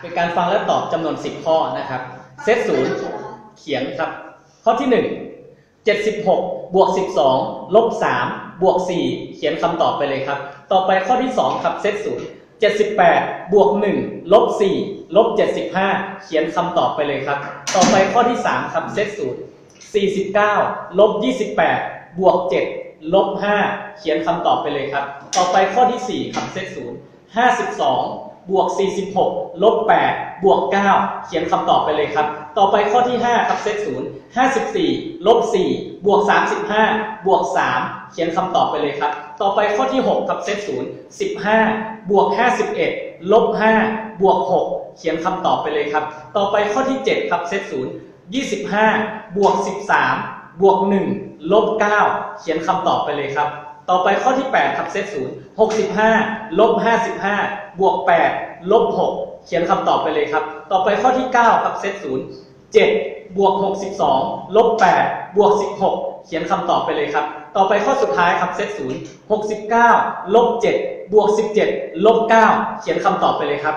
เป็นการฟังและตอบจำนวน 10 ข้อนะครับ เซตศูนย์เขียนครับ ข้อที่ 1 76 บวก 12 ลบ 3 บวก 4 เขียนคำตอบไปเลยครับ ต่อไปข้อที่ 2 ครับ เซตศูนย์78 บวก 1 ลบ 4 ลบ 75 เขียนคำตอบไปเลยครับ ต่อไปข้อที่ 3 ครับ เซตศูนย์49 ลบ 28 บวก 7 ลบ 5 เขียนคำตอบไปเลยครับ ต่อไปข้อที่ 4 ครับ เซตศูนย์52 บวก 46 ลบ 8 บวก 9 เขียนคำตอบไปเลยครับ ต่อไปข้อที่ 5 ครับเซตศูนย์54 ลบ 4 บวก 35 บวก 3 เขียนคำตอบไปเลยครับ ต่อไปข้อที่ 6 ครับเซตศูนย์15 บวก 51 ลบ 5 บวก 6 เขียนคำตอบไปเลยครับ ต่อไปข้อที่ 7 ครับเซตศูนย์25 บวก 13 บวก 1 ลบ 9 เขียนคำตอบไปเลยครับ ต่อไปข้อที่ 8ครับเซตศูนย์65ลบ55บห้าบวก8ลบ6เขียนคำตอบไปเลยครับ ต่อไปข้อที่ 9 ครับเซตศูนย์7บวก62ลบ8บวก16เขียนคำตอบไปเลยครับ ต่อไปข้อสุดท้ายครับเซตศูนย์69ลบ7บวก17ลบ9เขียนคำตอบไปเลยครับ